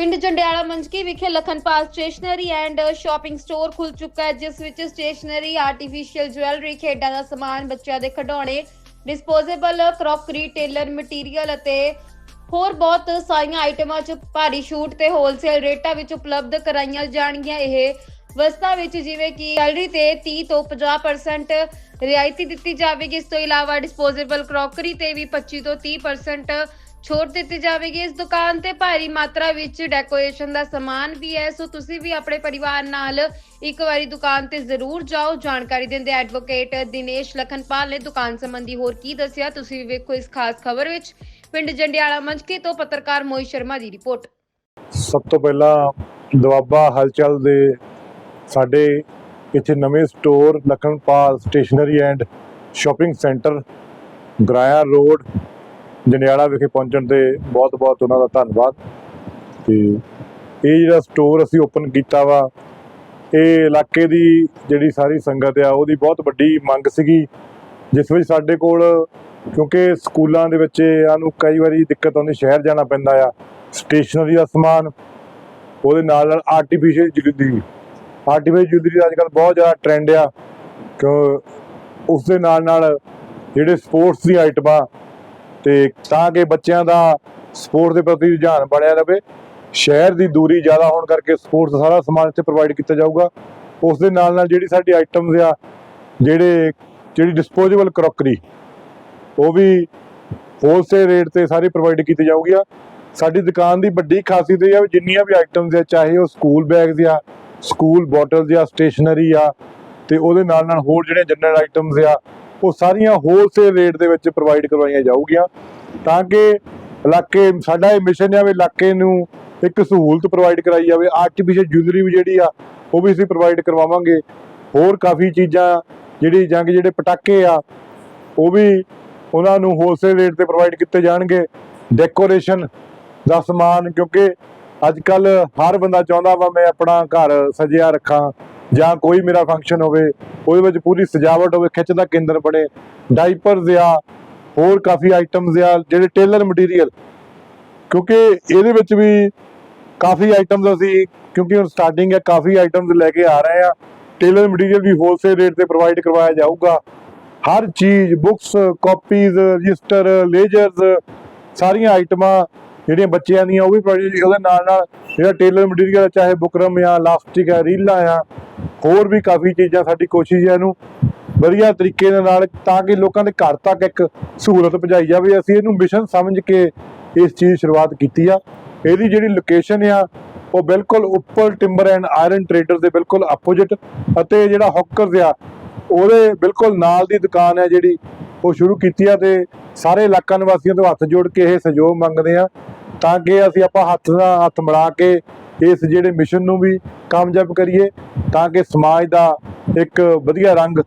ਪਿੰਡ ਜੰਡਿਆਲਾ ਮੰਜਕੀ ਵਿਖੇ Lakhanpal stationery and shopping store ਖੁੱਲ ਚੁੱਕਾ ਹੈ, ਜਿਸ ਵਿੱਚ ਸਟੇਸ਼ਨਰੀ, ਆਰਟੀਫੀਸ਼ੀਅਲ ਜੁਐਲਰੀ ਖੇਡਾਂ ਦਾ ਸਮਾਨ, ਬੱਚਿਆਂ ਦੇ ਖਿਡੌਣੇ ਡਿਸਪੋਜ਼ੇਬਲ ਕਰੋਕਰੀ ਟੇਲਰ ਮਟੀਰੀਅਲ ਅਤੇ ਹੋਰ ਬਹੁਤ ਸਾਰੀਆਂ ਆਈਟਮਾਂ 'ਚ ਭਾਰੀ ਛੂਟ ਤੇ ਹੋਲਸੇਲ ਰੇਟਾਂ ਵਿੱਚ ਉਪਲਬਧ ਕਰਾਈਆਂ ਜਾਣਗੀਆਂ। ਇਹ ਵਸਤਾਂ ਵਿੱਚ ਜਿਵੇਂ ਕਿ ਜੁਐਲਰੀ ਤੇ 30 ਤੋਂ 50% ਰਿਆਇਤੀ ਦਿੱਤੀ ਜਾਵੇਗੀ। ਇਸ ਤੋਂ ਇਲਾਵਾ ਡਿਸਪੋਜ਼ੇਬਲ ਕਰੋਕਰੀ ਤੇ ਵੀ 25 ਤੋਂ 30% ਛੋਟ ਦਿੱਤੀ ਜਾਵੇਗੀ। ਇਸ ਦੁਕਾਨ ਤੇ ਭਾਰੀ ਮਾਤਰਾ ਵਿੱਚ ਡੈਕੋਰੇਸ਼ਨ ਦਾ ਸਮਾਨ ਵੀ ਹੈ। ਸੋ ਤੁਸੀਂ ਵੀ ਆਪਣੇ ਪਰਿਵਾਰ ਨਾਲ ਇੱਕ ਵਾਰੀ ਦੁਕਾਨ ਤੇ ਜ਼ਰੂਰ ਜਾਓ। ਜਾਣਕਾਰੀ ਦਿੰਦੇ ਐਡਵੋਕੇਟ ਦਿਨੇਸ਼ ਲਖਨਪਾਲ ਨੇ ਦੁਕਾਨ ਸੰਬੰਧੀ ਹੋਰ ਕੀ ਦੱਸਿਆ, ਤੁਸੀਂ ਵੇਖੋ ਇਸ ਖਾਸ ਖਬਰ ਵਿੱਚ। ਪਿੰਡ ਜੰਡਿਆਲਾ ਮੰਚਕੇ ਤੋਂ ਪੱਤਰਕਾਰ ਮੋਹਿਤ ਸ਼ਰਮਾ ਦੀ ਰਿਪੋਰਟ। ਸਭ ਤੋਂ ਪਹਿਲਾਂ ਦੁਆਬਾ ਹਲਚਲ ਦੇ ਸਾਡੇ ਇੱਥੇ ਨਵੇਂ store Lakhanpal stationery and shopping centre, Goraya road Jandiala ਵਿਖੇ ਪਹੁੰਚਣ ਤੇ ਬਹੁਤ-ਬਹੁਤ ਉਹਨਾਂ ਦਾ ਧੰਨਵਾਦ। ਤੇ ਇਹ ਜਿਹੜਾ ਸਟੋਰ ਅਸੀਂ ਓਪਨ ਕੀਤਾ ਵਾ, ਇਹ ਇਲਾਕੇ ਦੀ ਜਿਹੜੀ ਸਾਰੀ ਸੰਗਤ ਆ, ਉਹਦੀ ਬਹੁਤ ਵੱਡੀ ਮੰਗ ਸੀਗੀ, ਜਿਸ ਵਿੱਚ ਸਾਡੇ ਕੋਲ ਕਿਉਂਕਿ ਸਕੂਲਾਂ ਦੇ ਬੱਚਿਆਂ ਨੂੰ ਕਈ ਵਾਰੀ ਦਿੱਕਤ ਆਉਂਦੀ, ਸ਼ਹਿਰ ਜਾਣਾ ਪੈਂਦਾ ਆ ਸਟੇਸ਼ਨਰੀ ਦਾ ਸਮਾਨ, ਉਹਦੇ ਨਾਲ ਨਾਲ ਆਰਟੀਫੀਸ਼ੀਅਲ ਜੁਐਲਰੀ ਆਰਟੀਫੀਸ਼ੀਅਲ ਜੁਐਲਰੀ ਦਾ ਅੱਜਕੱਲ ਬਹੁਤ ਜ਼ਿਆਦਾ ਟ੍ਰੈਂਡ ਆ, ਕਿਉਂ, ਉਸ ਦੇ ਨਾਲ ਨਾਲ ਜਿਹੜੇ ਸਪੋਰਟਸ ਦੀ ਆਈਟਮਾਂ ਤੇ ਤਾਂ ਕਿ ਬੱਚਿਆਂ ਦਾ ਸਪੋਰਟ ਦੇ ਪ੍ਰਤੀ ਰੁਝਾਨ ਬਣਿਆ ਰਹੇ ਸ਼ਹਿਰ ਦੀ ਦੂਰੀ ਜ਼ਿਆਦਾ ਹੋਣ ਕਰਕੇ ਸਪੋਰਟਸ ਦਾ ਸਾਰਾ ਸਮਾਨ ਇੱਥੇ ਪ੍ਰੋਵਾਈਡ ਕੀਤਾ ਜਾਊਗਾ। ਉਸ ਦੇ ਨਾਲ ਨਾਲ ਜਿਹੜੀ ਸਾਡੀ ਆਈਟਮਸ ਆ, ਜਿਹੜੇ, ਜਿਹੜੀ ਡਿਸਪੋਜ਼ੇਬਲ ਕਰੋਕਰੀ ਉਹ ਵੀ ਹੋਲਸੇਲ ਰੇਟ ਤੇ ਸਾਰੀ ਪ੍ਰੋਵਾਈਡ ਕੀਤੀ ਜਾਊਗੀ ਆ। ਸਾਡੀ ਦੁਕਾਨ ਦੀ ਵੱਡੀ ਖਾਸੀਅਤ ਇਹ ਆ ਵੀ ਜਿੰਨੀਆਂ ਵੀ ਆਈਟਮਸ ਆ, ਚਾਹੇ ਉਹ ਸਕੂਲ ਬੈਗਸ ਆ ਸਕੂਲ ਬੋਟਲਸ ਆ ਸਟੇਸ਼ਨਰੀ ਆ, ਤੇ ਉਹਦੇ ਨਾਲ ਨਾਲ ਹੋਰ ਜਿਹੜੇ ਜਨਰਲ ਆਈਟਮਸ ਆ ਉਹ ਸਾਰੀਆਂ ਹੋਲਸੇਲ ਰੇਟ ਦੇ ਵਿੱਚ ਪ੍ਰੋਵਾਈਡ ਕਰਵਾਈਆਂ ਜਾਊਗੀਆਂ ਤਾਂ ਕਿ ਇਲਾਕੇ, ਸਾਡਾ ਇਹ ਮਿਸ਼ਨ ਹੈ ਵੀ ਇਲਾਕੇ ਨੂੰ ਇੱਕ ਸਹੂਲਤ ਪ੍ਰੋਵਾਈਡ ਕਰਾਈ ਜਾਵੇ। ਆਰਟੀਫੀਸ਼ੀਅਲ ਜੁਐਲਰੀ ਵੀ ਜਿਹੜੀ ਆ, ਉਹ ਵੀ ਅਸੀਂ ਪ੍ਰੋਵਾਈਡ ਕਰਵਾਵਾਂਗੇ। ਹੋਰ ਕਾਫੀ ਚੀਜ਼ਾਂ, ਜਿਹੜੀ ਜੰਗ ਜਿਹੜੇ ਪਟਾਕੇ ਆ, ਉਹ ਵੀ ਉਹਨਾਂ ਨੂੰ ਹੋਲਸੇਲ ਰੇਟ ਤੇ ਪ੍ਰੋਵਾਈਡ ਕੀਤੇ ਜਾਣਗੇ। ਡੈਕੋਰੇਸ਼ਨ ਦਾ ਸਮਾਨ, ਕਿਉਂਕਿ ਅੱਜ ਕੱਲ ਹਰ ਬੰਦਾ ਚਾਹੁੰਦਾ ਵਾ, ਮੈਂ ਆਪਣਾ ਘਰ ਸਜਿਆ ਰੱਖਾਂ। ਜਾਂ ਕੋਈ ਮੇਰਾ ਫੰਕਸ਼ਨ ਹੋਵੇ, ਉਹਦੇ ਵਿੱਚ ਪੂਰੀ ਸਜਾਵਟ ਹੋਵੇ ਖਿੱਚ ਦਾ ਕੇਂਦਰ ਬਣੇ ਡਾਈਪਰਸ ਆ, ਹੋਰ ਕਾਫੀ ਆਈਟਮਸ ਆ, ਜਿਹੜੇ ਟੇਲਰ ਮਟੀਰੀਅਲ ਕਿਉਂਕਿ ਇਹਦੇ ਵਿੱਚ ਵੀ ਕਾਫੀ ਆਈਟਮਸ ਅਸੀਂ, ਕਿਉਂਕਿ ਹੁਣ ਸਟਾਰਟਿੰਗ ਹੈ ਕਾਫੀ ਆਈਟਮਸ ਲੈ ਕੇ ਆ ਰਹੇ ਆ। ਟੇਲਰ ਮਟੀਰੀਅਲ ਵੀ ਹੋਲਸੇਲ ਰੇਟ ਤੇ ਪ੍ਰੋਵਾਈਡ ਕਰਵਾਇਆ ਜਾਊਗਾ। ਹਰ ਚੀਜ਼ ਬੁక్స్ ਕਾਪੀਜ਼ ਰਜਿਸਟਰ ਲੇਜਰਸ ਸਾਰੀਆਂ ਆਈਟਮਾਂ ਜਿਹੜੀਆਂ ਬੱਚਿਆਂ ਦੀਆਂ, ਉਹ ਵੀ ਉਹਦੇ ਨਾਲ ਨਾਲ ਜਿਹੜਾ ਟੇਲਰ ਮਟੀਰੀਅਲ ਚਾਹੇ ਬੁਕਰਮ ਆ ਲਾਸਟਿਕ ਆ, ਰੀਲਾਂ ਆ ਹੋਰ ਵੀ ਕਾਫੀ ਚੀਜ਼ਾਂ ਸਾਡੀ ਕੋਸ਼ਿਸ਼ ਹੈ ਇਹਨੂੰ ਵਧੀਆ ਤਰੀਕੇ ਦੇ ਨਾਲ ਤਾਂ ਕਿ ਲੋਕਾਂ ਦੇ ਘਰ ਤੱਕ ਇੱਕ ਸਹੂਲਤ ਪਹੁੰਚਾਈ ਜਾਵੇ। ਅਸੀਂ ਇਹਨੂੰ ਮਿਸ਼ਨ ਸਮਝ ਕੇ ਇਸ ਚੀਜ਼ ਸ਼ੁਰੂਆਤ ਕੀਤੀ ਆ। ਇਹਦੀ ਜਿਹੜੀ ਲੋਕੇਸ਼ਨ ਆ, ਉਹ ਬਿਲਕੁਲ ਉੱਪਰ ਟਿੰਬਰ ਐਂਡ ਆਇਰਨ ਟ੍ਰੇਡਰ ਦੇ ਬਿਲਕੁਲ ਆਪੋਜ਼ਿਟ ਅਤੇ ਜਿਹੜਾ ਹੌਕਰਸ ਆ, ਉਹਦੇ ਬਿਲਕੁਲ ਨਾਲ ਦੀ ਦੁਕਾਨ ਹੈ ਜਿਹੜੀ ਉਹ ਸ਼ੁਰੂ ਕੀਤੀ ਆ ਤੇ ਸਾਰੇ ਇਲਾਕਾ ਨਿਵਾਸੀਆਂ ਤੋਂ ਹੱਥ ਜੋੜ ਕੇ ਇਹ ਸਹਿਯੋਗ ਮੰਗਦੇ ਆ ਤਾਂ ਕਿ ਅਸੀਂ ਆਪਾਂ ਹੱਥ ਨਾਲ ਹੱਥ ਮਿਲਾ ਕੇ ਇਸ ਜਿਹੜੇ ਮਿਸ਼ਨ ਨੂੰ ਵੀ ਕਾਮਯਾਬ ਕਰੀਏ ਤਾਂ ਕਿ ਸਮਾਜ ਦਾ ਇੱਕ ਵਧੀਆ ਰੰਗ